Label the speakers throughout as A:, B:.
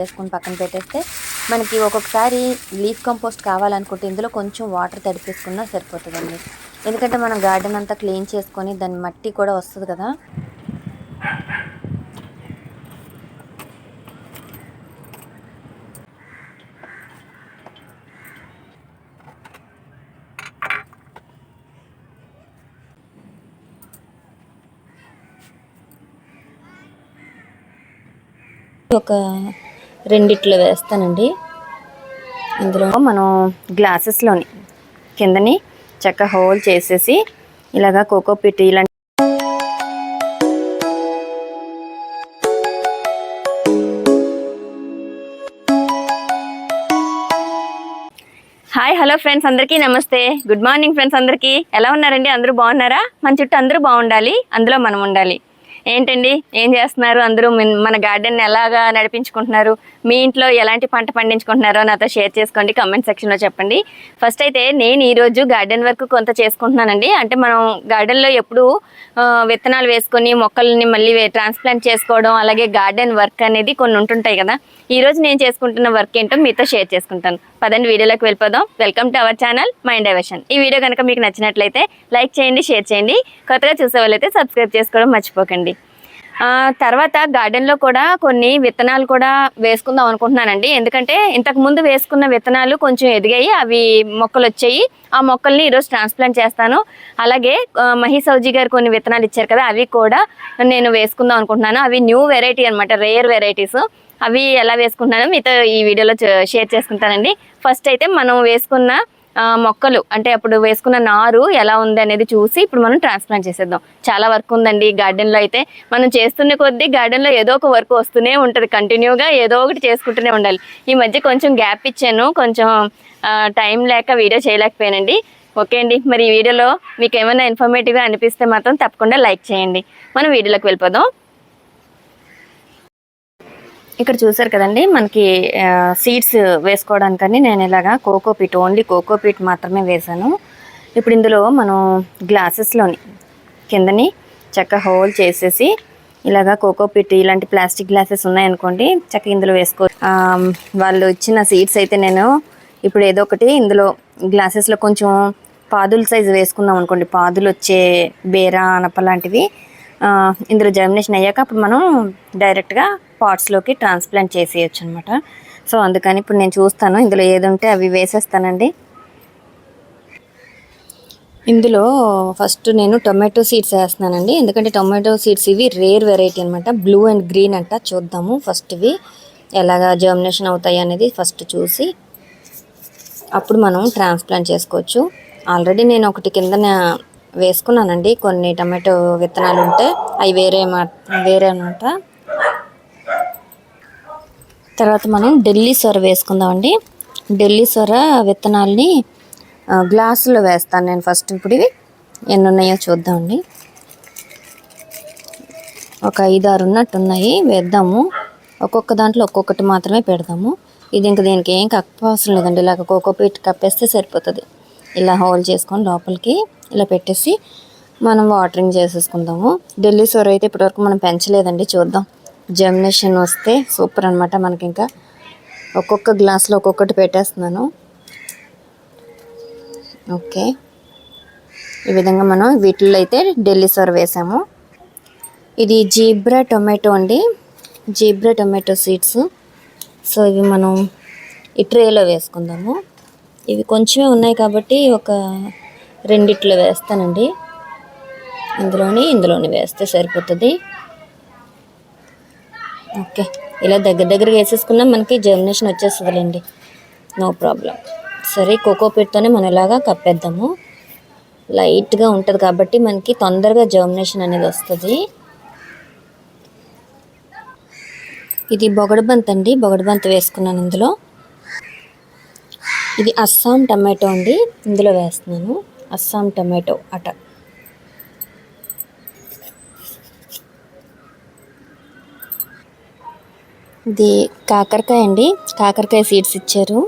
A: వేసుకొని పక్కన పెట్టేస్తే మనకి ఒక్కొక్కసారి లీఫ్ కంపోస్ట్ కావాలనుకుంటే ఇందులో కొంచెం వాటర్ తడిపేసుకున్నా సరిపోతుందండి. ఎందుకంటే మనం గార్డెన్ అంతా క్లీన్ చేసుకొని దాని మట్టి కూడా వస్తుంది కదా. ఒక రెండిట్లో వేస్తానండి. ఇందులో మనం గ్లాసెస్లోని కిందని చక్క హోల్ చేసేసి ఇలాగా కోకో పిట్ ఇలాంటి హాయ్ హలో ఫ్రెండ్స్ అందరికీ నమస్తే. గుడ్ మార్నింగ్ ఫ్రెండ్స్ అందరికీ. ఎలా ఉన్నారండి? అందరూ బాగున్నారా? మన చుట్టూ అందరూ బాగుండాలి. అందులో మనం ఉండాలి. ఏంటండి? ఏం చేస్తున్నారు? అందరూ మన గార్డెన్ ఎలాగా నడిపించుకుంటున్నారు? మీ ఇంట్లో ఎలాంటి పంట పండించుకుంటున్నారో నాతో షేర్ చేసుకోండి. కామెంట్ సెక్షన్లో చెప్పండి. ఫస్ట్ అయితే నేను ఈరోజు గార్డెన్ వర్క్ కొంత చేసుకుంటున్నానండి. అంటే మనం గార్డెన్లో ఎప్పుడు విత్తనాలు వేసుకొని మొక్కల్ని మళ్ళీ ట్రాన్స్ప్లాంట్ చేసుకోవడం అలాగే గార్డెన్ వర్క్ అనేది కొన్ని ఉంటుంటాయి కదా. ఈ రోజు నేను చేసుకుంటున్న వర్క్ ఏంటో మీతో షేర్ చేసుకుంటాను. పదండి వీడియోలోకి వెళ్ళిపోదాం. Welcome to our channel mind diversion ఈ వీడియో కనుక మీకు నచ్చినట్లయితే లైక్ చేయండి షేర్ చేయండి. కొత్తగా చూసే వాళ్ళైతే సబ్స్క్రైబ్ చేసుకోవడం మర్చిపోకండి. తర్వాత గార్డెన్లో కూడా కొన్ని విత్తనాలు కూడా వేసుకుందాం అనుకుంటున్నానండి. ఎందుకంటే ఇంతకు ముందు వేసుకున్న విత్తనాలు కొంచెం ఎదిగాయి అవి మొక్కలు వచ్చాయి. ఆ మొక్కల్ని ఈరోజు ట్రాన్స్ప్లాంట్ చేస్తాను. అలాగే మహిసౌజీ గారు కొన్ని విత్తనాలు ఇచ్చారు కదా అవి కూడా నేను వేసుకుందాం అనుకుంటున్నాను. అవి న్యూ వెరైటీ అనమాట రేర్ వెరైటీస్ అవి ఎలా వేసుకుంటున్నానో మీతో ఈ వీడియోలో షేర్ చేసుకుంటానండి. ఫస్ట్ అయితే మనం వేసుకున్న మొక్కలు. అంటే అప్పుడు వేసుకున్న నారు ఎలా ఉంది అనేది చూసి ఇప్పుడు మనం ట్రాన్స్ప్లాంట్ చేసేద్దాం. చాలా వర్క్ ఉందండి గార్డెన్లో అయితే. మనం చేస్తున్న కొద్దీ గార్డెన్లో ఏదో ఒక వర్క్ వస్తూనే ఉంటుంది. కంటిన్యూగా ఏదో ఒకటి చేసుకుంటూనే ఉండాలి. ఈ మధ్య కొంచెం గ్యాప్ ఇచ్చాను. కొంచెం టైం లేక వీడియో చేయలేకపోయానండి. ఓకే అండి. మరి ఈ వీడియోలో మీకు ఏమైనా ఇన్ఫర్మేటివ్గా అనిపిస్తే మాత్రం తప్పకుండా లైక్ చేయండి. మనం వీడియోలోకి వెళ్ళిపోదాం. ఇక్కడ చూసారు కదండి మనకి సీడ్స్ వేసుకోవడానికని నేను ఇలాగా కోకోపీట్ ఓన్లీ కోకోపీట్ మాత్రమే వేశాను ఇప్పుడు ఇందులో మనం గ్లాసెస్లోని కిందని చక్క హోల్ చేసేసి ఇలాగా కోకోపీట్ ఇలాంటి ప్లాస్టిక్ గ్లాసెస్ ఉన్నాయనుకోండి చక్క ఇందులో వేసుకో వాళ్ళు ఇచ్చిన సీడ్స్ అయితే నేను ఇప్పుడు ఏదో ఒకటి ఇందులో గ్లాసెస్లో కొంచెం పాదుల సైజు వేసుకున్నాం అనుకోండి పాదులు వచ్చే బేరా అనప లాంటివి ఇందులో జర్మినేషన్ అయ్యాక అప్పుడు మనం డైరెక్ట్గా పాట్స్లోకి ట్రాన్స్ప్లాంట్ చేసేయచ్చు అనమాట సో అందుకని ఇప్పుడు నేను చూస్తాను. ఇందులో ఏది ఉంటే అవి వేసేస్తానండి. ఇందులో ఫస్ట్ నేను టొమాటో సీడ్స్ వేస్తున్నానండి. ఎందుకంటే టొమాటో సీడ్స్ ఇవి రేర్ వెరైటీ అనమాట బ్లూ అండ్ గ్రీన్ అంట. చూద్దాము ఫస్ట్ ఇవి ఎలాగా జర్మినేషన్ అవుతాయి అనేది ఫస్ట్ చూసి అప్పుడు మనం ట్రాన్స్ప్లాంట్ చేసుకోవచ్చు. ఆల్రెడీ నేను ఒకటి కిందన వేసుకున్నానండి. కొన్ని టమాటో విత్తనాలు ఉంటే అవి వేరే మా వేరే అనమాట. తర్వాత మనం ఢిల్లీ సొర వేసుకుందామండి. ఢిల్లీ సొర విత్తనాల్ని గ్లాసులో వేస్తాను నేను ఫస్ట్ ఇప్పుడు ఇవి. ఎన్ని ఉన్నాయో చూద్దామండి. ఒక ఐదు ఆరు ఉన్నట్టు ఉన్నాయి. వేద్దాము. ఒక్కొక్క దాంట్లో ఒక్కొక్కటి మాత్రమే పెడదాము. ఇది ఇంకా దీనికి ఏం కప్ప అవసరం లేదండి. ఇలాగ కోకోపీట్ కప్పేస్తే సరిపోతుంది. ఇలా హోల్ చేసుకొని లోపలికి ఇలా పెట్టేసి మనం వాటరింగ్ చేసేసుకుందాము. ఢిల్లీ సోర్ అయితే ఇప్పటివరకు మనం పెంచలేదండి చూద్దాం. జర్మినేషన్ వస్తే సూపర్ అనమాట మనకి ఇంకా. ఒక్కొక్క గ్లాస్లో ఒక్కొక్కటి పెట్టేస్తున్నాను. ఓకే. ఈ విధంగా మనం వీటిల్లో అయితే ఢిల్లీ సోర వేసాము. ఇది జీబ్రా టొమాటో అండి. Zebra tomato seeds. సో ఇవి మనం ఈ ట్రేలో వేసుకుందాము. ఇవి కొంచెమే ఉన్నాయి కాబట్టి ఒక రెండిట్లో వేస్తానండి. ఇందులోని ఇందులోని వేస్తే సరిపోతుంది. ఓకే. ఇలా దగ్గర దగ్గర వేసేసుకున్నా మనకి జర్మినేషన్ వచ్చేస్తుందిలేండి. నో ప్రాబ్లం సరే కోకోపీట్తోనే మనం ఇలాగా కప్పేద్దాము. లైట్గా ఉంటుంది కాబట్టి మనకి తొందరగా జర్మినేషన్ అనేది వస్తుంది. ఇది బొగడబంత్ అండి బొగడబంత్ వేసుకున్నాను ఇందులో. ఇది అస్సాం టమాటో అండి. ఇందులో వేస్తున్నాను. అస్సాం టమాటో అట. ఇది కాకరకాయ అండి. కాకరకాయ సీడ్స్ ఇచ్చారు.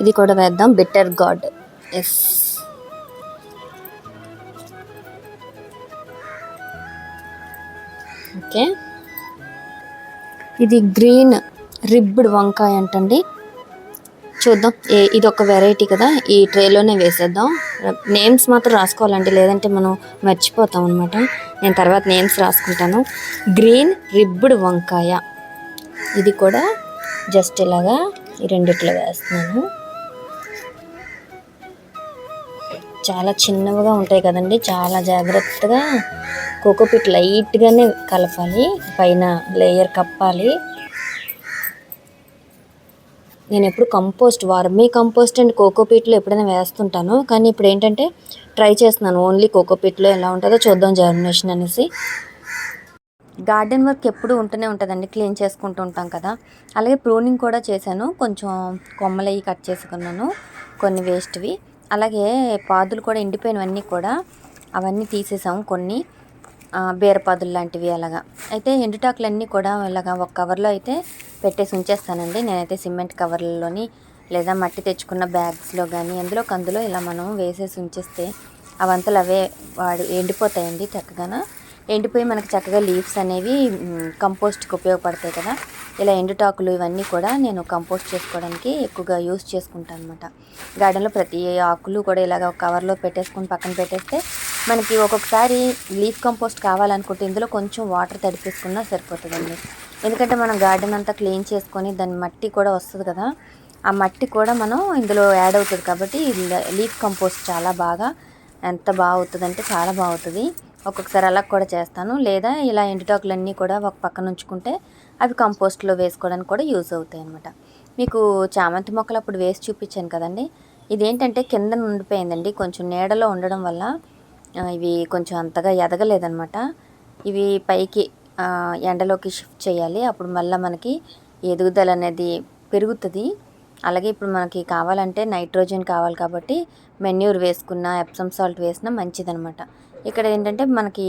A: ఇది కూడా వేద్దాం. Bitter gourd yes okay. ఇది గ్రీన్ రిబ్బడ్ వంకాయ అంటండి. చూద్దాం. ఇది ఒక వెరైటీ కదా. ఈ ట్రేలోనే వేసేద్దాం. నేమ్స్ మాత్రం రాసుకోవాలండి. లేదంటే మనం మర్చిపోతాం అనమాట నేను తర్వాత నేమ్స్ రాసుకుంటాను. గ్రీన్ రిబ్బుడ్ వంకాయ. ఇది కూడా జస్ట్ ఇలాగా ఈ రెండిట్లో వేస్తున్నాను. చాలా చిన్నవిగా ఉంటాయి కదండి. చాలా జాగ్రత్తగా కోకోపీట్ లైట్గానే కలపాలి. పైన లేయర్ కప్పాలి. నేను ఎప్పుడు కంపోస్ట్ వార్మీ కంపోస్ట్ అండ్ కోకోపీట్లో ఎప్పుడైనా వేస్తుంటాను. కానీ ఇప్పుడు ఏంటంటే ట్రై చేస్తున్నాను. ఓన్లీ కోకోపీట్లో ఎలా ఉంటుందో చూద్దాం జర్మినేషన్ అనేసి. గార్డెన్ వర్క్ ఎప్పుడు ఉంటూనే ఉంటుందండి. క్లీన్ చేసుకుంటూ ఉంటాం కదా. అలాగే ప్రూనింగ్ కూడా చేశాను. కొంచెం కొమ్మలవి కట్ చేసుకున్నాను. కొన్ని వేస్ట్వి. అలాగే పాదులు కూడా ఎండిపోయినవన్నీ కూడా అవన్నీ తీసేసాము కొన్ని. బీరపాదులు లాంటివి అలాగా. అయితే ఎండుటాకులన్నీ కూడా ఇలాగా ఒక కవర్లో అయితే పెట్టేసి ఉంచేస్తానండి. నేనైతే సిమెంట్ కవర్లలోని లేదా మట్టి తెచ్చుకున్న బ్యాగ్స్లో కానీ ఎందులో కందులో ఇలా మనం వేసేసి ఉంచేస్తే అవంతలు అవే వాడు ఎండిపోతాయండి చక్కగాను. ఎండిపోయి మనకి చక్కగా లీవ్స్ అనేవి కంపోస్ట్కి ఉపయోగపడతాయి కదా. ఇలా ఎండుటాకులు ఇవన్నీ కూడా నేను కంపోస్ట్ చేసుకోవడానికి ఎక్కువగా యూస్ చేసుకుంటాను అనమాట గార్డెన్లో ప్రతి ఆకులు కూడా ఇలాగ ఒక కవర్లో పెట్టేసుకుని పక్కన పెట్టేస్తే మనకి ఒక్కొక్కసారి లీఫ్ కంపోస్ట్ కావాలనుకుంటే ఇందులో కొంచెం వాటర్ తడిపేసుకున్నా సరిపోతుందండి. ఎందుకంటే మనం గార్డెన్ అంతా క్లీన్ చేసుకొని దాని మట్టి కూడా వస్తుంది కదా. ఆ మట్టి కూడా మనం ఇందులో యాడ్ అవుతుంది కాబట్టి లీఫ్ కంపోస్ట్ చాలా బాగా ఎంత బాగా అవుతుందంటే చాలా బాగుంటుంది ఒక్కొక్కసారి అలా కూడా చేస్తాను. లేదా ఇలా ఎండుటాకులన్నీ కూడా ఒక పక్కన ఉంచుకుంటే అవి కంపోస్ట్లో వేసుకోవడానికి కూడా యూజ్ అవుతాయి అనమాట మీకు చామంతి మొక్కలు అప్పుడు వేసి చూపించాను కదండి. ఇదేంటంటే కింద ఉండిపోయిందండి. కొంచెం నీడలో ఉండడం వల్ల ఇవి కొంచెం అంతగా ఎదగలేదనమాట ఇవి పైకి ఎండలోకి షిఫ్ట్ చేయాలి. అప్పుడు మళ్ళీ మనకి ఎదుగుదల అనేది పెరుగుతుంది. అలాగే ఇప్పుడు మనకి కావాలంటే నైట్రోజన్ కావాలి కాబట్టి మెన్యూర్ వేసుకున్న ఎప్సమ్ సాల్ట్ వేసినా మంచిదనమాట ఇక్కడ ఏంటంటే మనకి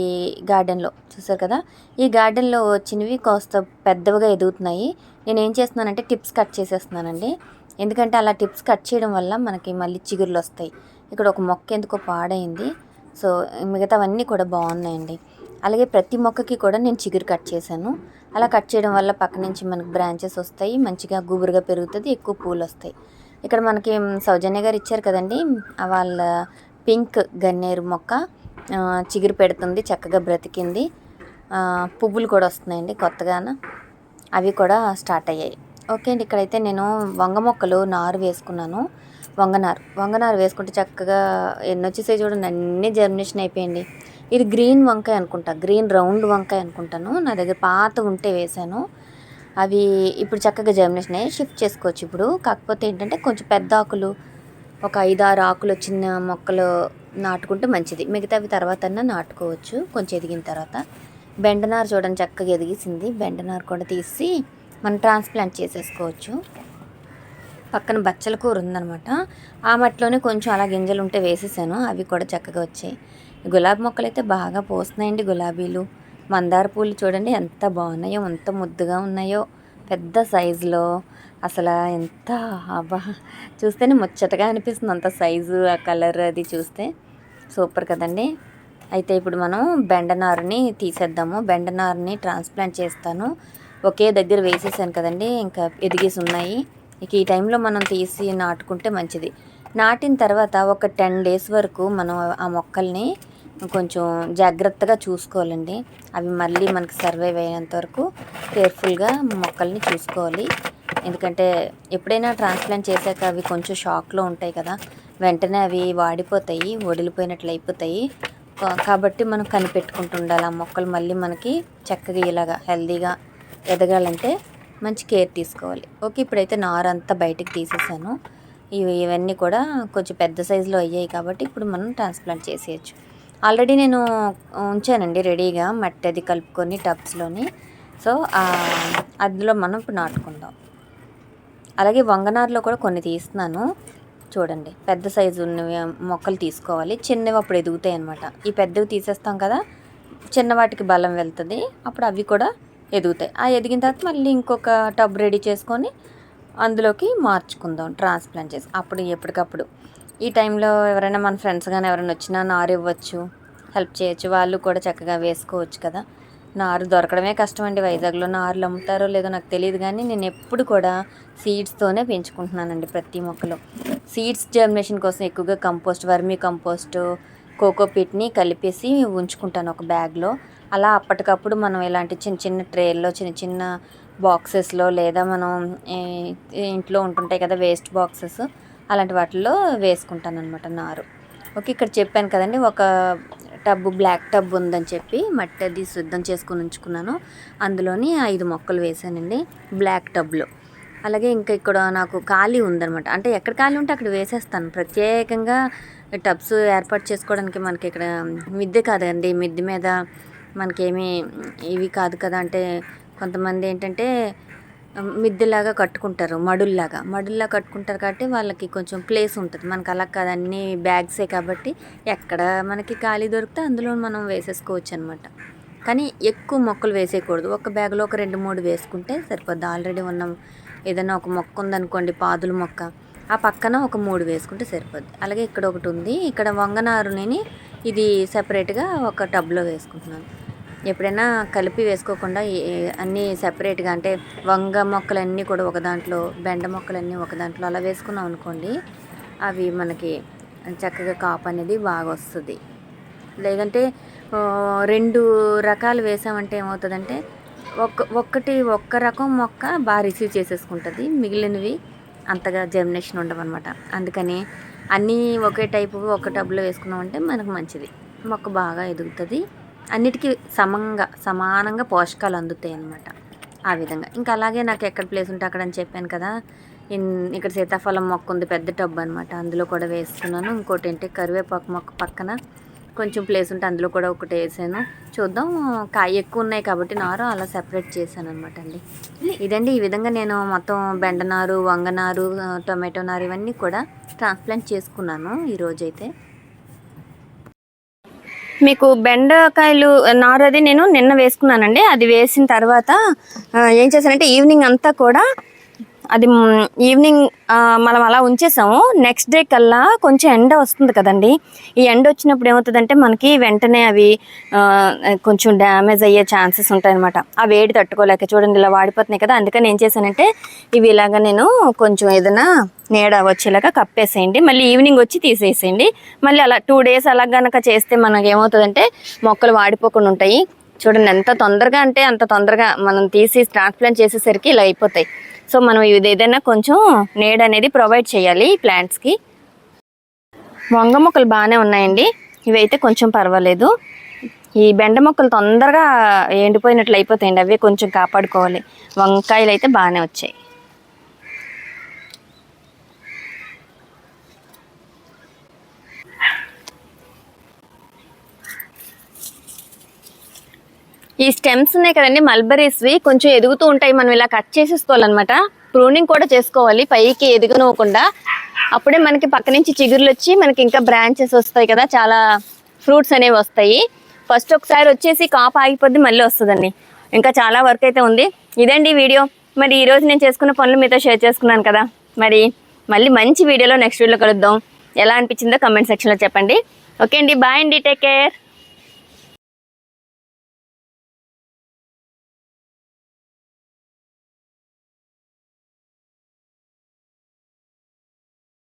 A: గార్డెన్లో చూసారు కదా? ఈ గార్డెన్లో వచ్చినవి కాస్త పెద్దవిగా ఎదుగుతున్నాయి. నేను ఏం చేస్తున్నానంటే టిప్స్ కట్ చేసేస్తున్నానండి. ఎందుకంటే అలా టిప్స్ కట్ చేయడం వల్ల మనకి మళ్ళీ చిగుర్లు వస్తాయి. ఇక్కడ ఒక మొక్క ఎందుకో పాడైంది. సో మిగతావన్నీ కూడా బాగున్నాయండి. అలాగే ప్రతి మొక్కకి కూడా నేను చిగురు కట్ చేశాను. అలా కట్ చేయడం వల్ల పక్క నుంచి మనకి బ్రాంచెస్ వస్తాయి. మంచిగా గుబురుగా పెరుగుతుంది ఎక్కువ పూలు వస్తాయి. ఇక్కడ మనకి సౌజన్య గారు ఇచ్చారు కదండి వాళ్ళ పింక్ గన్నేరు మొక్క. చిగురు పెడుతుంది చక్కగా బ్రతికింది. పువ్వులు కూడా వస్తున్నాయండి కొత్తగాను. అవి కూడా స్టార్ట్ అయ్యాయి. ఓకే అండి ఇక్కడైతే నేను వంగ మొక్కలు నారు వేసుకున్నాను. వంగనారు వంగనారు వేసుకుంటే చక్కగా ఎన్నొచ్చేసే చూడండి అన్నీ జర్మినేషన్ అయిపోయింది ఇది గ్రీన్ వంకాయ అనుకుంటా గ్రీన్ రౌండ్ వంకాయ అనుకుంటాను. నా దగ్గర పాత ఉంటే వేశాను. అవి ఇప్పుడు చక్కగా జర్మినేషన్ అయ్యి షిఫ్ట్ చేసుకోవచ్చు ఇప్పుడు. కాకపోతే ఏంటంటే కొంచెం పెద్ద ఆకులు ఒక ఐదు ఆరు ఆకులు చిన్న మొక్కలు నాటుకుంటే మంచిది. మిగతావి తర్వాత నాటుకోవచ్చు. కొంచెం ఎదిగిన తర్వాత. బెండనార్ చూడండి చక్కగా ఎదిగేసింది. బెండనార్ కూడా తీసి మనం ట్రాన్స్ప్లాంట్ చేసేసుకోవచ్చు. పక్కన బచ్చల కూర ఉందనమాట ఆ మట్టిలోనే కొంచెం అలా గింజలు ఉంటే వేసేసాను. అవి కూడా చక్కగా వచ్చాయి. గులాబీ మొక్కలు అయితే బాగా పోస్తున్నాయండి గులాబీలు. మందార పూలు చూడండి ఎంత బాగున్నాయో ఎంత ముద్దుగా ఉన్నాయో. పెద్ద సైజులో. అసలు ఎంత అబ్బా! చూస్తేనే ముచ్చటగా అనిపిస్తుంది అంత సైజు ఆ కలర్ అది చూస్తే. సూపర్ కదండి. అయితే ఇప్పుడు మనం బెండనారుని తీసేద్దాము. బెండనారుని ట్రాన్స్ప్లాంట్ చేస్తాను. ఒకే దగ్గర వేసేసాను కదండి. ఇంకా ఎదిగేసి ఉన్నాయి. ఇక ఈ టైంలో మనం తీసి నాటుకుంటే మంచిది. నాటిన తర్వాత ఒక టెన్ డేస్ వరకు మనం ఆ మొక్కల్ని కొంచెం జాగ్రత్తగా చూసుకోవాలండి. అవి మళ్ళీ మనకి సర్వైవ్ అయ్యేంత వరకు కేర్ఫుల్గా మొక్కల్ని చూసుకోవాలి. ఎందుకంటే ఎప్పుడైనా ట్రాన్స్ప్లాంట్ చేశాక అవి కొంచెం షాక్లో ఉంటాయి కదా వెంటనే అవి వాడిపోతాయి వడిలిపోయినట్లు అయిపోతాయి. కాబట్టి మనం కనిపెట్టుకుంటూ ఉండాలి. ఆ మొక్కలు మళ్ళీ మనకి చక్కగా ఇలాగా హెల్దీగా ఎదగాలంటే మంచి కేర్ తీసుకోవాలి. ఓకే ఇప్పుడైతే నార అంతా బయటికి తీసేసాను. ఇవి ఇవన్నీ కూడా కొంచెం పెద్ద సైజులో అయ్యాయి కాబట్టి ఇప్పుడు మనం ట్రాన్స్ప్లాంట్ చేసేయచ్చు. ఆల్రెడీ నేను ఉంచానండి రెడీగా మట్టి అది కలుపుకొని టబ్స్లోని. సో అందులో మనం ఇప్పుడు నాటుకుందాం. అలాగే వంగనారులో కూడా కొన్ని తీస్తున్నాను. చూడండి. పెద్ద సైజు ఉన్నవి మొక్కలు తీసుకోవాలి. చిన్నవి అప్పుడు ఎదుగుతాయి అనమాట ఈ పెద్దవి తీసేస్తాం కదా చిన్న వాటికి బలం వెళ్తుంది. అప్పుడు అవి కూడా ఎదుగుతాయి. ఆ ఎదిగిన తర్వాత మళ్ళీ ఇంకొక టబ్ రెడీ చేసుకొని అందులోకి మార్చుకుందాం ట్రాన్స్ప్లాంట్ చేసి. అప్పుడు ఎప్పటికప్పుడు. ఈ టైంలో ఎవరైనా మన ఫ్రెండ్స్ కానీ ఎవరైనా వచ్చినా నారు ఇవ్వచ్చు హెల్ప్ చేయొచ్చు. వాళ్ళు కూడా చక్కగా వేసుకోవచ్చు కదా.
B: నారు దొరకడమే కష్టం అండి వైజాగ్లో నారులు అమ్ముతారో లేదో నాకు తెలియదు కానీ నేను ఎప్పుడు కూడా సీడ్స్తోనే పెంచుకుంటున్నానండి ప్రతి మొక్కలో. సీడ్స్ జర్మినేషన్ కోసం ఎక్కువగా కంపోస్ట్ వర్మీ కంపోస్ట్ కోకోపీట్ని కలిపేసి ఉంచుకుంటాను ఒక బ్యాగ్లో. అలా అప్పటికప్పుడు మనం ఇలాంటి చిన్న చిన్న ట్రేల్లో చిన్న చిన్న బాక్సెస్లో లేదా మనం ఇంట్లో ఉంటుంటాయి కదా వేస్ట్ బాక్సెస్ అలాంటి వాటిల్లో వేసుకుంటాను అనమాట నారు. ఓకే ఇక్కడ చెప్పాను కదండి ఒక టబ్ బ్లాక్ టబ్ ఉందని చెప్పి మట్టి అది శుద్ధం చేసుకుని ఉంచుకున్నాను. అందులోని ఐదు మొక్కలు వేసానండి బ్లాక్ టబ్లో. అలాగే ఇంకా ఇక్కడ నాకు ఖాళీ ఉందన్నమాట. అంటే ఎక్కడ ఖాళీ ఉంటే అక్కడ వేసేస్తాను. ప్రత్యేకంగా టబ్స్ ఏర్పాటు చేసుకోవడానికి మనకి ఇక్కడ మిద్దె కాదండి. మిద్దె మీద మనకేమీ ఇవి కాదు కదా అంటే కొంతమంది ఏంటంటే మిద్దెలాగా కట్టుకుంటారు మడుల్లాగా. మడుల్లా కట్టుకుంటారు కాబట్టి వాళ్ళకి కొంచెం ప్లేస్ ఉంటుంది. మనకు అలా కాదు అన్ని బ్యాగ్సే కాబట్టి ఎక్కడ మనకి ఖాళీ దొరికితే అందులో మనం వేసేసుకోవచ్చు అనమాట కానీ ఎక్కువ మొక్కలు వేసేయకూడదు. ఒక బ్యాగ్లో ఒక రెండు మూడు వేసుకుంటే సరిపోద్ది. ఆల్రెడీ ఉన్న ఏదైనా ఒక మొక్క ఉందనుకోండి పాదుల మొక్క ఆ పక్కన ఒక మూడు వేసుకుంటే సరిపోద్ది. అలాగే ఇక్కడ ఒకటి ఉంది. ఇక్కడ వంగనారుని ఇది సపరేట్గా ఒక టబ్లో వేసుకుంటున్నాను. ఎప్పుడైనా కలిపి వేసుకోకుండా అన్నీ సెపరేట్గా అంటే వంగ మొక్కలన్నీ కూడా ఒక దాంట్లో బెండ మొక్కలన్నీ ఒక దాంట్లో అలా వేసుకున్నాం అనుకోండి అవి మనకి చక్కగా కాపు అనేది బాగా వస్తుంది. లేదంటే రెండు రకాలు వేసామంటే ఏమవుతుందంటే ఒక్క ఒక్కటి ఒక్క రకం మొక్క బాగా రిసీవ్ చేసేసుకుంటుంది మిగిలినవి అంతగా జర్మినేషన్ ఉండవన్నమాట. అందుకని అన్నీ ఒకే టైపు ఒక టబ్లో వేసుకున్నామంటే మనకు మంచిది. మొక్క బాగా ఎదుగుతుంది. అన్నిటికీ సమంగా సమానంగా పోషకాలు అందుతాయి అన్నమాట ఆ విధంగా. ఇంకా అలాగే నాకు ఎక్కడ ప్లేస్ ఉంటే అక్కడ అని చెప్పాను కదా ఇక్కడ సీతాఫలం మొక్క ఉంది పెద్ద టబ్ అనమాట అందులో కూడా వేస్తున్నాను. ఇంకోటి ఏంటి కరివేపాకు మొక్క పక్కన కొంచెం ప్లేస్ ఉంటే అందులో కూడా ఒకటి వేసాను. చూద్దాం. కాయ ఎక్కువ ఉన్నాయి కాబట్టి నారు అలా సెపరేట్ చేశాను అనమాట అండి. ఇదండి ఈ విధంగా నేను మొత్తం బెండనారు వంగనారు టొమాటో నారు ఇవన్నీ కూడా ట్రాన్స్ప్లాంట్ చేసుకున్నాను ఈరోజైతే.
A: మీకు బెండకాయలు నారది నేను నిన్న వేసుకున్నానండి. అది వేసిన తర్వాత ఏం చేశానంటే ఈవినింగ్ అంతా కూడా అది ఈవినింగ్ మనం అలా ఉంచేసాము. నెక్స్ట్ డే కల్లా కొంచెం ఎండ వస్తుంది కదండి. ఈ ఎండ వచ్చినప్పుడు ఏమవుతుందంటే మనకి వెంటనే అవి కొంచెం డ్యామేజ్ అయ్యే ఛాన్సెస్ ఉంటాయన్నమాట. ఆ వేడి తట్టుకోలేక చూడండి ఇలా వాడిపోతున్నాయి కదా. అందుకని ఏం చేశానంటే ఇవి ఇలాగ నేను కొంచెం ఏదైనా నీడ వచ్చేలాగా కప్పేసేయండి. మళ్ళీ ఈవినింగ్ వచ్చి తీసేసేయండి. మళ్ళీ అలా టూ డేస్ అలా కనుక చేస్తే మనకి ఏమవుతుందంటే మొక్కలు వాడిపోకుండా ఉంటాయి. చూడండి ఎంత తొందరగా అంటే అంత తొందరగా మనం తీసి ట్రాన్స్ప్లాంట్ చేసేసరికి ఇలా అయిపోతాయి. సో మనం ఇది ఏదైనా కొంచెం నీడ అనేది ప్రొవైడ్ చేయాలి ప్లాంట్స్కి వంగ మొక్కలు బాగానే ఉన్నాయండి. ఇవైతే కొంచెం పర్వాలేదు. ఈ బెండ మొక్కలు తొందరగా ఎండిపోయినట్లు అయిపోతాయండి. అవి కొంచెం కాపాడుకోవాలి. వంకాయలు అయితే బాగానే వచ్చాయి. ఈ స్టెమ్స్ ఉన్నాయి కదండి మల్బరీస్వి. కొంచెం ఎదుగుతూ ఉంటాయి. మనం ఇలా కట్ చేసేసుకోవాలన్నమాట. ప్రూనింగ్ కూడా చేసుకోవాలి. పైకి ఎదగనివ్వకుండా. అప్పుడే మనకి పక్క నుంచి చిగుర్లు వచ్చి మనకి ఇంకా బ్రాంచెస్ వస్తాయి కదా. చాలా ఫ్రూట్స్ అనేవి వస్తాయి. ఫస్ట్ ఒకసారి వచ్చేసి కాపు ఆగిపోద్ది మళ్ళీ వస్తుందండి. ఇంకా చాలా వర్క్ అయితే ఉంది. ఇదండి వీడియో. మరి ఈరోజు నేను చేసుకున్న పనులు మీతో షేర్ చేసుకున్నాను కదా. మరి మళ్ళీ మంచి వీడియోలో నెక్స్ట్ వీడియోలో కలుద్దాం. ఎలా అనిపించిందో కమెంట్ సెక్షన్లో చెప్పండి. ఓకే అండి. బాయ్ అండి. Take care.